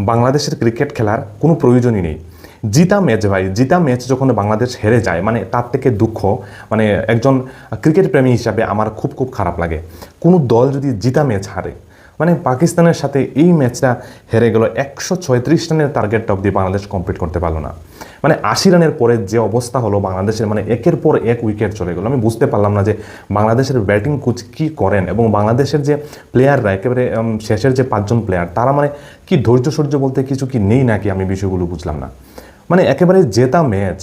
বাংলাদেশের ক্রিকেট খেলার কোনো প্রয়োজনই নেই। জিতা ম্যাচ ভাই, জিতা ম্যাচ যখন বাংলাদেশ হেরে যায় মানে তার থেকে দুঃখ মানে একজন ক্রিকেট প্রেমী হিসাবে আমার খুব খুব খারাপ লাগে। কোনো দল যদি জিতা ম্যাচ হারে মানে পাকিস্তানের সাথে এই ম্যাচটা হেরে গেল একশো ছয়ত্রিশ রানের টার্গেটটা অব্দি বাংলাদেশ কমপ্লিট করতে পারল না। মানে আশি রানের পরে যে অবস্থা হলো বাংলাদেশের মানে একের পর এক উইকেট চলে গেলো। আমি বুঝতে পারলাম না যে বাংলাদেশের ব্যাটিং কোচ কী করেন এবং বাংলাদেশের যে প্লেয়াররা একেবারে শেষের যে পাঁচজন প্লেয়ার তারা মানে কি ধৈর্য সহ্য বলতে কিছু কি নেই নাকি আমি বিষয়গুলো বুঝলাম না। মানে একেবারে জেতা ম্যাচ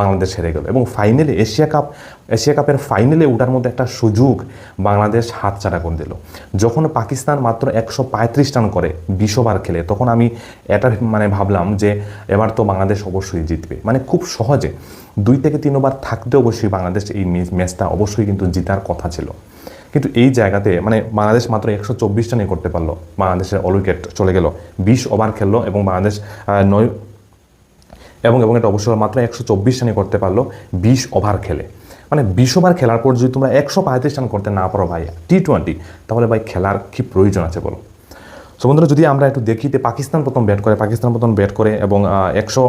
বাংলাদেশ হেরে গেল। এবং ফাইনালে এশিয়া কাপ এশিয়া কাপের ফাইনালে ওঠার মধ্যে একটা সুযোগ বাংলাদেশ হাতছাড়া করে দিল। যখন পাকিস্তান মাত্র একশো পঁয়ত্রিশ রান করে বিশ ওভার খেলে, তখন আমি এটা মানে ভাবলাম যে এবার তো বাংলাদেশ অবশ্যই জিতবে। মানে খুব সহজে দুই থেকে তিন ওভার থাকতে অবশ্যই বাংলাদেশ এই ম্যাচটা অবশ্যই কিন্তু জিতার কথা ছিল। কিন্তু এই জায়গাতে মানে বাংলাদেশ মাত্র একশো চব্বিশ রানই করতে পারল। বাংলাদেশের অল উইকেট চলে গেল, বিশ ওভার খেললো এবং বাংলাদেশ নয় এবং এবং এটা অবসর মাত্র একশো চব্বিশ রানে করতে পারল বিশ ওভার খেলে। মানে বিশ ওভার খেলার পর যদি তোমরা একশো পঁয়ত্রিশ রান করতে না পারো ভাই টি টোয়েন্টি তাহলে ভাই খেলার কি প্রয়োজন আছে বলো? সো বন্ধুরা, যদি আমরা একটু দেখি যে পাকিস্তান প্রথম ব্যাট করে, পাকিস্তান প্রথম ব্যাট করে এবং একশো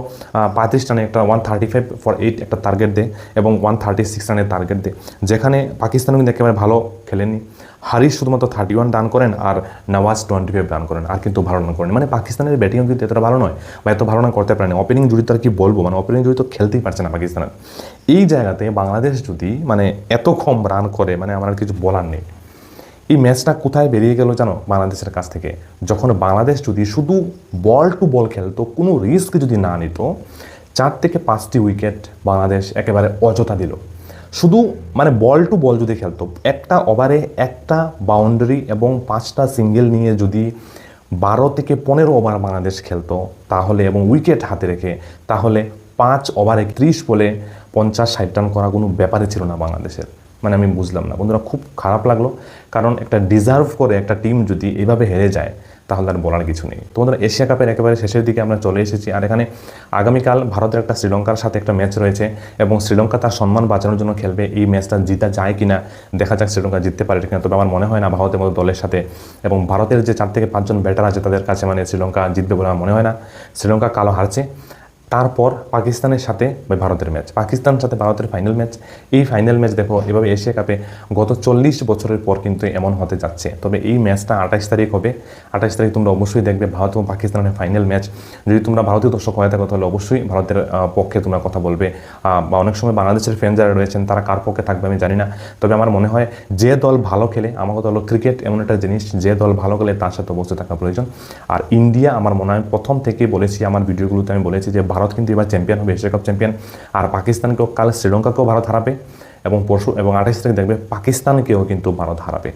পঁয়ত্রিশ রানে একটা one thirty five for eight একটা টার্গেট দেয় এবং ওয়ান থার্টি সিক্স রানের টার্গেট দেয়। যেখানে পাকিস্তান কিন্তু একেবারে ভালো খেলেনি। হারিস শুধুমাত্র থার্টি ওয়ান রান করেন আর নওয়াজ টোয়েন্টি ফাইভ রান করেন, আর কিন্তু ভালো রান করেন মানে পাকিস্তানের ব্যাটিংও কিন্তু এতটা ভালো নয় বা এত ভালো রান করতে পারেনি। ওপেনিং জুড়ি তো আর কি বলব? মানে ওপেনিং জুড়ি তো খেলতেই পারছে না পাকিস্তানের। এই জায়গাতে বাংলাদেশ যদি মানে এত কম রান করে মানে আমার কিছু বলার নেই। এই ম্যাচটা কোথায় বেরিয়ে গেল জানো বাংলাদেশের কাছ থেকে? যখন বাংলাদেশ যদি শুধু বল টু বল খেলতো, কোনো রিস্ক যদি না নিত, চার থেকে পাঁচটি উইকেট বাংলাদেশ একেবারে অযথা দিল। শুধু মানে বল টু বল যদি খেলতো, একটা ওভারে একটা বাউন্ডারি এবং পাঁচটা সিঙ্গেল নিয়ে যদি বারো থেকে পনেরো ওভার বাংলাদেশ খেলতো, তাহলে এবং উইকেট হাতে রেখে, তাহলে পাঁচ ওভারে ত্রিশ বলে পঞ্চাশ, ষাট রান করা কোনো ব্যাপারে ছিল না বাংলাদেশের। মানে আমি বুঝলাম না। বন্ধুরা, খুব খারাপ লাগল। কারণ একটা ডিজার্ভ করে একটা টিম যদি এভাবে হেরে যায়, তাহলে আর বলার কিছু নেই। তো বন্ধুরা, এশিয়া কাপের একেবারে শেষের দিকে আমরা চলে এসেছি। আর এখানে আগামীকাল ভারতের একটা শ্রীলঙ্কার সাথে একটা ম্যাচ রয়েছে এবং শ্রীলঙ্কা তার সম্মান বাঁচানোর জন্য খেলবে। এই ম্যাচটা জিতা যায় কিনা দেখা যাক শ্রীলঙ্কা জিততে পারে কিনা। তবে আমার মনে হয় না ভারতের মতো দলের সাথে। এবং ভারতের যে চার থেকে পাঁচজন ব্যাটার আছে তাদের কাছে মানে শ্রীলঙ্কা জিতবে বলে আমার মনে হয় না। শ্রীলঙ্কা কালো হারছে। তারপর পাকিস্তানের সাথে ভারতের ম্যাচ পাকিস্তানের সাথে ভারতের ফাইনাল ম্যাচ এই ফাইনাল ম্যাচ দেখো, এভাবে এশিয়া কাপে গত চল্লিশ বছরের পর কিন্তু এমন হতে যাচ্ছে। তবে এই ম্যাচটা আঠাশ তারিখ হবে। আঠাশ তারিখ তোমরা অবশ্যই দেখবে ভারত এবং পাকিস্তানের ফাইনাল ম্যাচ যদি তোমরা ভারতীয় দর্শক হয়ে থাকো, তাহলে অবশ্যই ভারতের পক্ষে তোমরা কথা বলবে। বা অনেক সময় বাংলাদেশের ফ্যান যারা রয়েছেন, তারা কার পক্ষে থাকবে আমি জানি না। তবে আমার মনে হয় যে দল ভালো খেলে আমার কথা হলো ক্রিকেট এমন একটা জিনিস, যে দল ভালো খেলে তার সাথে অবশ্যই থাকা প্রয়োজন। আর ইন্ডিয়া আমার মনে হয় প্রথম থেকে বলেছি, আমার ভিডিওগুলোতে আমি বলেছি যে ভারত কিন্তু এবার চ্যাম্পিয়ন হবে এশিয়া কাপ চ্যাম্পিয়ন আর পাকিস্তানকেও কাল শ্রীলঙ্কাকেও ভারত হারাবে এবং পরশু এবং আঠাশ তারিখ দেখবে পাকিস্তানকেও কিন্তু ভারত হারাবে।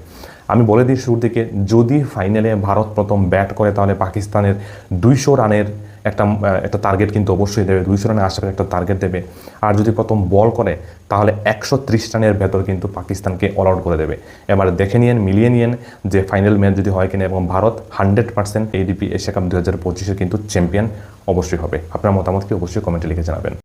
আমি বলে দিই শুরুর দিকে, যদি ফাইনালে ভারত প্রথম ব্যাট করে, তাহলে পাকিস্তানের দুইশো রানের একটা একটা টার্গেট কিন্তু অবশ্যই দেবে দুইশো রানের আশেপাশে একটা টার্গেট দেবে। আর যদি প্রথম বল করে, তাহলে একশো ত্রিশ রানের ভেতর কিন্তু পাকিস্তানকে অল আউট করে দেবে। এবার দেখে নিয়েন, মিলিয়ে নিয়েন যে ফাইনাল ম্যাচ যদি হয় কিনা, এবং Bharat hundred percent ADP Asia cup দু হাজার পঁচিশে কিন্তু চ্যাম্পিয়ন অবশ্যই হবে। আপনার মতামতকে অবশ্যই কমেন্টে লিখে জানাবেন।